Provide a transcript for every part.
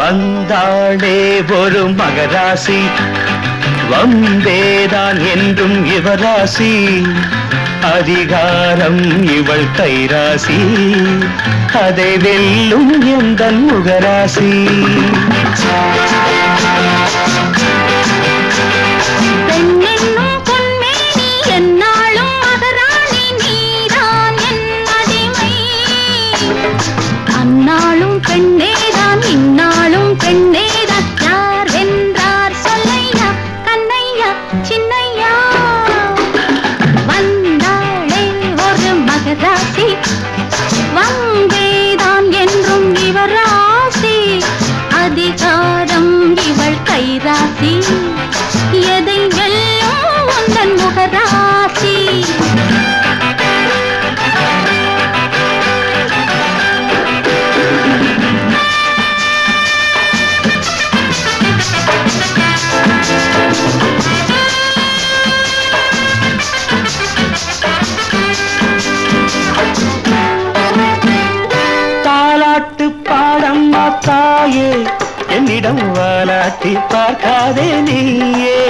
வந்தாளே ஒரு மகராசி. வந்தேதான் என்றும் இவராசி. அதிகாரம் இவள் கைராசி. அதை வெல்லும் எந்த முகராசி. ராசி எதை வெல்லும் உந்தன் முகராசி தாலாட்டு பாடம் தாயே என்னிடம் வாலாட்டி பார்க்காதே நீயே.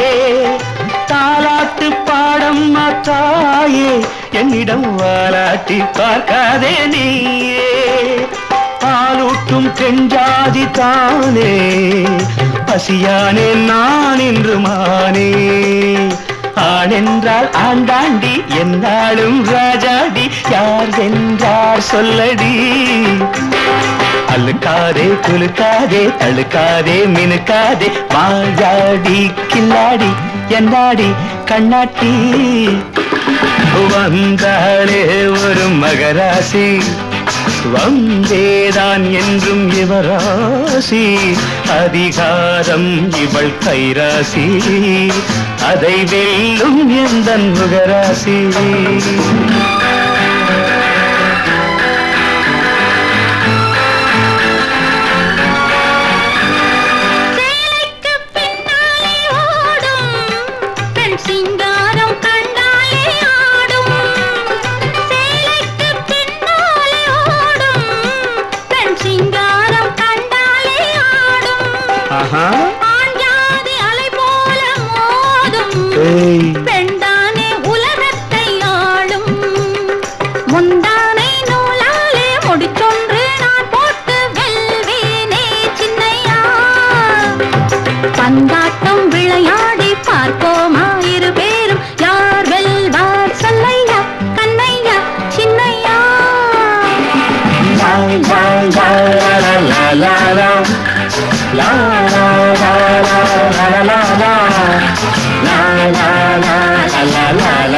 தாலாட்டு பாடம் தாயே என்னிடம் வாலாட்டி பார்க்காதே நீயே. பாலூட்டும் பெண்ஜாதி தானே பசியானே நான் இன்று மானே. ஆனென்றால் ஆண்டாண்டி என்னாலும் ராஜாடி யார் என்றார் சொல்லடி. அழுக்காதே குலுக்காதே தழுக்காதே மினுக்காதே. மாயாடி கில்லாடி என்னாடி கண்ணாட்டி வந்தாளே ஒரு மகராசி. வந்தேதான் என்றும் இவராசி. அதிகாரம் இவள் கைராசி. அதை வெல்லும் எந்த முகராசி. பெண்டானே உலகத்தை ஆளும். முந்தானை நூலாலே முடிச்சொன்று நான் போட்டு வெல்வேனே சின்னையா. பந்தாட்டம் விளையாடி பார்ப்போமா இரு பேரும்? யார் வெல்வார் சொல்லையா Kannaiya Chinnaiya. la la la la la la la la la la la la la la la